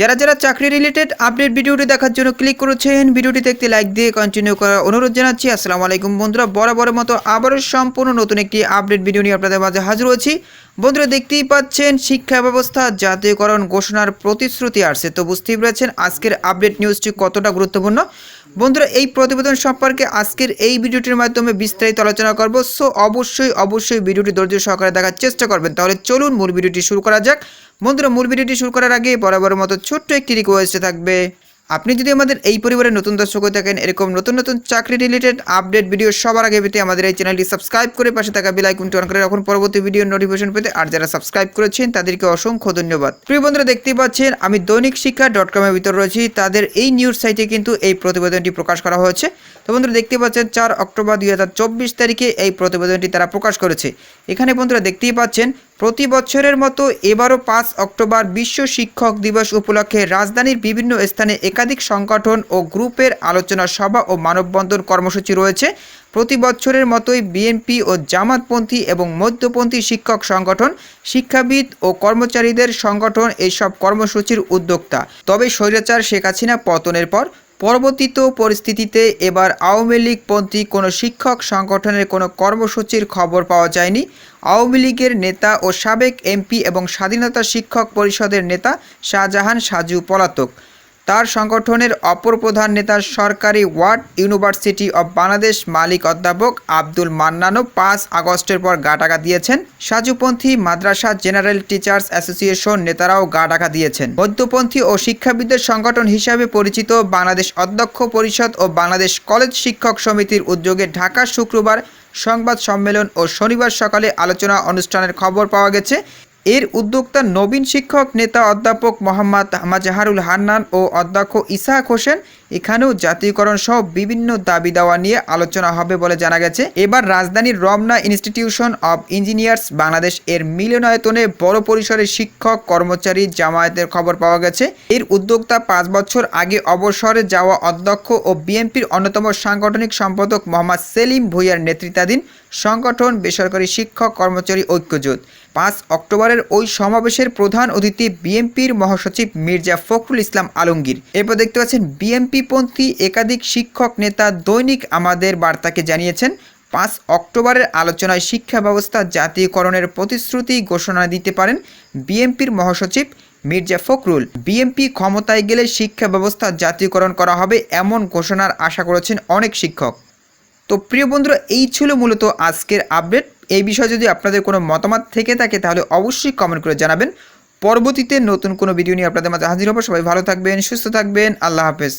যারা যারা চাকরি রিলেটেড আপডেট ভিডিওটি দেখার জন্য ক্লিক করেছেন ভিডিওটি দেখতে লাইক দিয়ে কন্টিনিউ করার অনুরোধ জানাচ্ছি। আসসালামু আলাইকুম বন্ধুরা, বরাবরের মতো আবারও সম্পূর্ণ নতুন একটি আপডেট ভিডিও নিয়ে আপনাদের মাঝে হাজির হয়েছি। বন্ধুরা, দেখতেই পাচ্ছেন, শিক্ষা ব্যবস্থা, জাতীয়করণ ঘোষণার প্রতিশ্রুতি আসছে। তো বুঝতেই পেরেছেন, আজকের আপডেট নিউজটি কতটা গুরুত্বপূর্ণ? বন্ধুরা, এই প্রতিবেদন সম্পর্কে আজকের এই ভিডিওটির মাধ্যমে বিস্তারিত আলোচনা করব। সো, অবশ্যই অবশ্যই ভিডিওটি ধৈর্য সহকারে দেখার চেষ্টা করবেন। তাহলে চলুন মূল ভিডিওটি শুরু করা যাক। বন্ধুরা, মূল ভিডিওটি শুরু করার আগে বরাবরের মতো ছোট্ট একটি রিকোয়েস্টে থাকবে। আপনি যদি আমাদের এই পরিবারের নতুন দর্শক হয়ে থাকেন, এরকম নতুন নতুন চাকরি রিলেটেড আপডেট ভিডিও সবার আগে পেতে আমাদের এই চ্যানেলটি সাবস্ক্রাইব করে পাশে থাকা বেল আইকনটি অন করে রাখুন। পরবর্তী ভিডিও নোটিফিকেশন পেতে আর যারা সাবস্ক্রাইব করেছেন, তাদেরকে অসংখ্য ধন্যবাদ। প্রিয় বন্ধুরা, দেখতেই পাচ্ছেন, আমি দৈনিক শিক্ষা ডট কমের ভিতর রয়েছি। তাদের এই নিউজ সাইটে কিন্তু এই প্রতিবেদনটি প্রকাশ করা হয়েছে। তো বন্ধুরা দেখতে পাচ্ছেন, চার অক্টোবর দুই হাজার চব্বিশ তারিখে এই প্রতিবেদনটি তারা প্রকাশ করেছে। এখানে বন্ধুরা, দেখতেই পাচ্ছেন প্রতি বছরের মতো এবারও পাঁচ অক্টোবর বিশ্ব শিক্ষক দিবস উপলক্ষে রাজধানীর বিভিন্ন স্থানে একাধিক সংগঠন ও গ্রুপের আলোচনা সভা ও মানববন্ধন কর্মসূচি রয়েছে। প্রতি বছরের মতোই বিএনপি ও জামাতপন্থী এবং মধ্যপন্থী শিক্ষক সংগঠন, শিক্ষাবিদ ও কর্মচারীদের সংগঠন এইসব কর্মসূচির উদ্যোক্তা। তবে স্বৈরাচার শেখ হাসিনা পতনের পর পরবর্তীত পরিস্থিতিতে এবার আওয়ামী লীগপন্থী কোনো শিক্ষক সংগঠনের কোনো কর্মসূচির খবর পাওয়া যায়নি। আওয়ামী লীগের নেতা ও সাবেক এমপি এবং স্বাধীনতা শিক্ষক পরিষদের নেতা শাহজাহান সাজু পলাতক। তার সংগঠনের অপর প্রধান নেতা সরকারি ওয়ার্ড ইউনিভার্সিটি অব বাংলাদেশ মালিক অধ্যাপক আব্দুল মান্নানও পাঁচ আগস্টের পর গা টাকা দিয়েছেন। সাজুপন্থী মাদ্রাসা জেনারেল টিচার্স অ্যাসোসিয়েশন নেতারাও গা টাকা দিয়েছেন। মধ্যপন্থী ও শিক্ষাবিদদের সংগঠন হিসাবে পরিচিত বাংলাদেশ অধ্যক্ষ পরিষদ ও বাংলাদেশ কলেজ শিক্ষক সমিতির উদ্যোগে ঢাকা শুক্রবার সংবাদ সম্মেলন ও শনিবার সকালে আলোচনা অনুষ্ঠানের খবর পাওয়া গেছে। এর উদ্যোক্তা নবীন শিক্ষক নেতা অধ্যাপক মোহাম্মদ মাজাহারুল হান্নান ও অধ্যক্ষ ইসাহাক হোসেন এখানেও জাতীয়করণ সহ বিভিন্ন দাবি দাওয়া নিয়ে আলোচনা হবে বলে জানা গেছে। এবার রাজধানীর Ramna institution of engineers Bangladesh এর মিলনায়তনে বড় পরিসরে শিক্ষক, কর্মচারী, জামায়াতের খবর পাওয়া গেছে। এর উদ্যোক্তা পাঁচ বছর আগে অবসরে যাওয়া অধ্যক্ষ ও বিএনপির অন্যতম সাংগঠনিক সম্পাদক মোহাম্মদ সেলিম ভুইয়ার নেতৃত্বাধীন সংগঠন বেসরকারি শিক্ষক, কর্মচারী ঐক্যজোট। পাঁচ অক্টোবরের ওই সমাবেশের প্রধান অতিথি বিএনপির মহাসচিব মির্জা ফখরুল ইসলাম আলমগীর। এরপর দেখতে পাচ্ছেন বিএনপিপন্থী একাধিক শিক্ষক নেতা দৈনিক আমাদের বার্তাকে জানিয়েছেন, পাঁচ অক্টোবরের আলোচনায় শিক্ষা ব্যবস্থা জাতীয়করণের প্রতিশ্রুতি ঘোষণা দিতে পারেন বিএনপির মহাসচিব মির্জা ফখরুল। বিএনপি ক্ষমতায় গেলে শিক্ষা ব্যবস্থা জাতীয়করণ করা হবে এমন ঘোষণার আশা করেছেন অনেক শিক্ষক। তো প্রিয় বন্ধুরা, এই ছিল মূলত আজকের আপডেট। এই বিষয়ে যদি আপনাদের কোনো মতামত থেকে থাকে, তাহলে অবশ্যই কমেন্ট করে জানাবেন। পরবর্তীতে নতুন কোনো ভিডিও নিয়ে আপনাদের মাঝে হাজির হব। সবাই ভালো থাকবেন, সুস্থ থাকবেন। আল্লাহ হাফেজ।